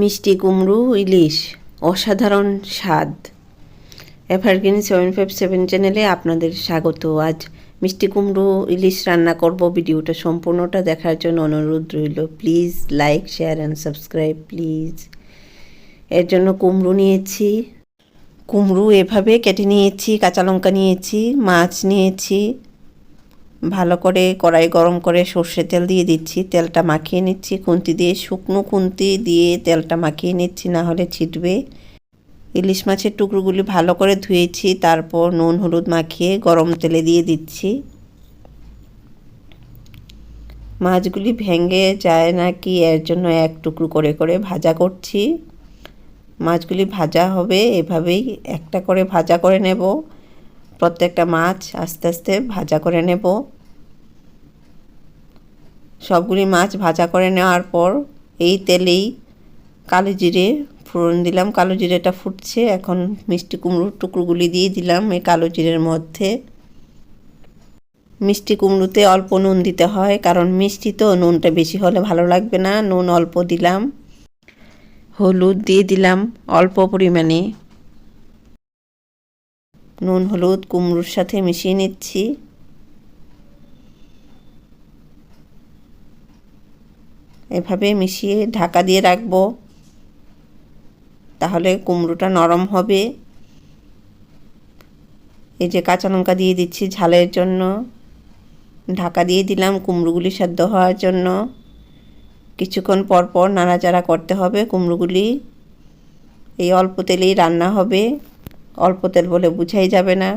মিষ্টি কুমড়ো ইলিশ, অসাধারণ স্বাদ। এভারগ্রিন সেভেন ফাইভ সেভেন চ্যানেলে আপনাদের স্বাগত। আজ মিষ্টি কুমড়ো ইলিশ রান্না করব। ভিডিওটা সম্পূর্ণটা দেখার জন্য অনুরোধ রইল। Please like, share and subscribe, please. এর জন্য কুমড়ো নিয়েছি। কুমড়ো এভাবে কেটে নিয়েছি, কাঁচা লঙ্কা নিয়েছি, মাছ নিয়েছি। ভালো করে কড়াই গরম করে সর্ষে তেল দিয়ে দিচ্ছি। তেলটা মাখিয়ে নিচ্ছি। খুন্তি দিয়ে, শুকনো খুন্তি দিয়ে তেলটা মাখিয়ে নিচ্ছি, না হলে ছিটবে। ইলিশ মাছের টুকরোগুলি ভালো করে ধুয়েছি, তারপর নুন, হলুদ মাখিয়ে গরম তেলে দিয়ে দিচ্ছি। মাছগুলি ভেঙে যায় না কি এর জন্য এক টুকরো করে করে ভাজা করছি। মাছগুলি ভাজা হবে, এভাবেই একটা করে ভাজা করে নেব। প্রত্যেকটা মাছ আস্তে আস্তে ভাজা করে নেব। সবগুলি মাছ ভাজা করে নেওয়ার পর এই তেলেই কালো জিরে ফোড়ন দিলাম। কালো জিরেটা ফুটছে, এখন মিষ্টি কুমড়োর টুকরোগুলি দিয়ে দিলাম এই কালো জিরের মধ্যে। মিষ্টি কুমড়োতে অল্প নুন দিতে হয়, কারণ মিষ্টি তো, নুনটা বেশি হলে ভালো লাগবে না। নুন অল্প দিলাম। হলুদ দিয়ে দিলাম অল্প পরিমাণে। নুন, হলুদ, কুমড়োর সাথে মিশিয়ে নিচ্ছি। এভাবে মিশিয়ে ঢাকা দিয়ে রাখব। তাহলে কুমড়োটা নরম হবে। এই যে কাঁচা লঙ্কা দিয়ে দিচ্ছি ঝালের জন্য। ঢাকা দিয়ে দিলাম কুমড়োগুলি সেদ্ধ হওয়ার জন্য। কিছুক্ষণ পর পর নাড়াচাড়া করতে হবে কুমড়োগুলি। এই অল্প তেলেই রান্না হবে। অল্প তেল বলে বুঝাই যাবে না।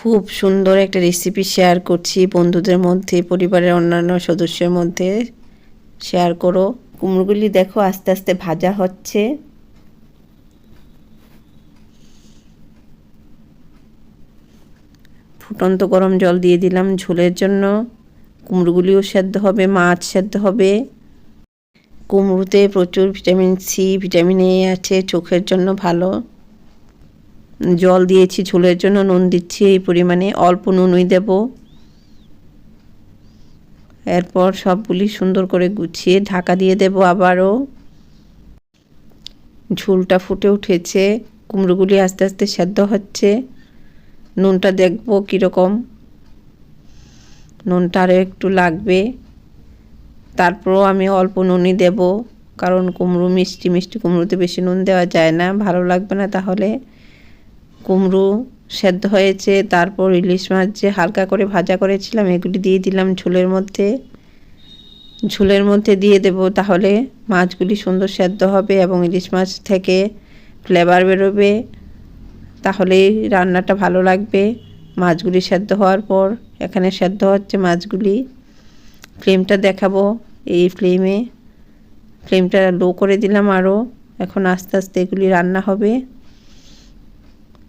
খুব সুন্দর একটা রেসিপি শেয়ার করছি বন্ধুদের মধ্যে, পরিবারের অন্যান্য সদস্যের মধ্যে। শেয়ার করো। কুমড়োগুলি দেখো আস্তে আস্তে ভাজা হচ্ছে। ফুটন্ত গরম জল দিয়ে দিলাম ঝোলের জন্য। কুমড়োগুলিও সেদ্ধ হবে, মাছ সেদ্ধ হবে। কুমড়োতে প্রচুর ভিটামিন সি ভিটামিন এ আছে, চোখের জন্য ভালো। জল দিয়েছি, ঝোলের জন্য নুন দিচ্ছি এই পরিমাণে, অল্প নুনই দেব। এরপর সবগুলি সুন্দর করে গুছিয়ে ঢাকা দিয়ে দেব আবারও। ঝোলটা ফুটে উঠেছে, কুমড়োগুলি আস্তে আস্তে সেদ্ধ হচ্ছে। নুনটা দেখব কীরকম। নুনটা আরও একটু লাগবে। তারপরও আমি অল্প নুনই দেব, কারণ কুমড়ো মিষ্টি মিষ্টি কুমড়োতে বেশি নুন দেওয়া যায় না, ভালো লাগবে না তাহলে। কুমড়ো সেদ্ধ হয়েছে, তারপর ইলিশ মাছ যে হালকা করে ভাজা করেছিলাম, এগুলি দিয়ে দিলাম ঝোলের মধ্যে। ঝোলের মধ্যে দিয়ে দেব তাহলে মাছগুলি সুন্দর সেদ্ধ হবে এবং ইলিশ মাছ থেকে ফ্লেভার বেরোবে। তাহলেই রান্নাটা ভালো লাগবে। মাছগুলি সেদ্ধ হওয়ার পর এখানে সেদ্ধ হচ্ছে মাছগুলি। ফ্লেমটা দেখাবো এই ফ্লেমে। ফ্লেমটা লো করে দিলাম আরও এখন আস্তে আস্তে এগুলি রান্না হবে।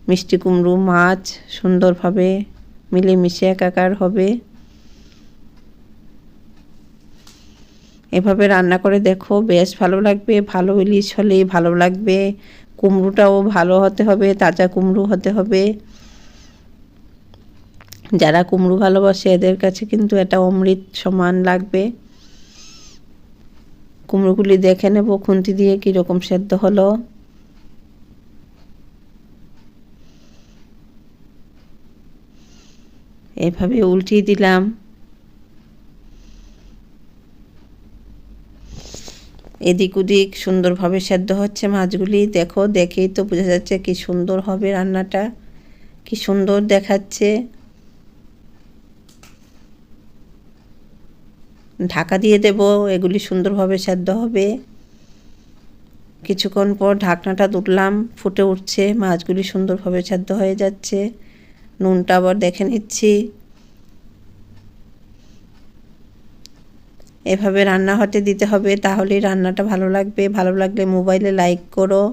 মিষ্টি কুমড়ো, মাছ সুন্দরভাবে মিলেমিশে একাকার হবে। এভাবে রান্না করে দেখো, বেশ ভালো লাগবে, ভালো ইলিশ হলেই ভালো লাগবে। কুমড়োটাও ভালো হতে হবে, তাজা কুমড়ো হতে হবে। যারা কুমড়ো ভালোবাসে, এদের কাছে কিন্তু এটা অমৃত সমান লাগবে। কুমড়োগুলি দেখে নেব, খুন্তি দিয়ে কীরকম সেদ্ধ হলো। এভাবে উল্টিয়ে দিলাম। এদিক ওদিক সুন্দরভাবে সেদ্ধ হচ্ছে মাছগুলি। দেখো, দেখেই তো বোঝা যাচ্ছে কি সুন্দর হবে রান্নাটা, কি সুন্দর দেখাচ্ছে। ঢাকা দিয়ে দেব, এগুলি সুন্দরভাবে সেদ্ধ হবে। কিছুক্ষণ পর ঢাকনাটা তুললাম, ফুটে উঠছে, মাছগুলি সুন্দরভাবে সেদ্ধ হয়ে যাচ্ছে। নুনটা আবার দেখে নিচ্ছি। এভাবে রান্না হতে দিতে হবে, তাহলেই রান্নাটা ভালো লাগবে। ভালো লাগলে মোবাইলে লাইক করো,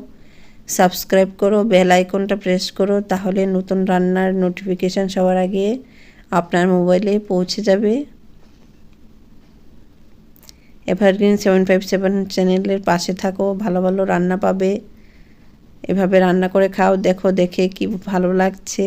সাবস্ক্রাইব করো, বেল আইকনটা প্রেস করো, তাহলে নতুন রান্নার নোটিফিকেশান সবার আগে আপনার মোবাইলে পৌঁছে যাবে। এভারগ্রিন সেভেন ফাইভ সেভেন চ্যানেলের পাশে থাকো, ভালো ভালো রান্না পাবে। এভাবে রান্না করে খাও, দেখো, দেখে কি ভালো লাগছে।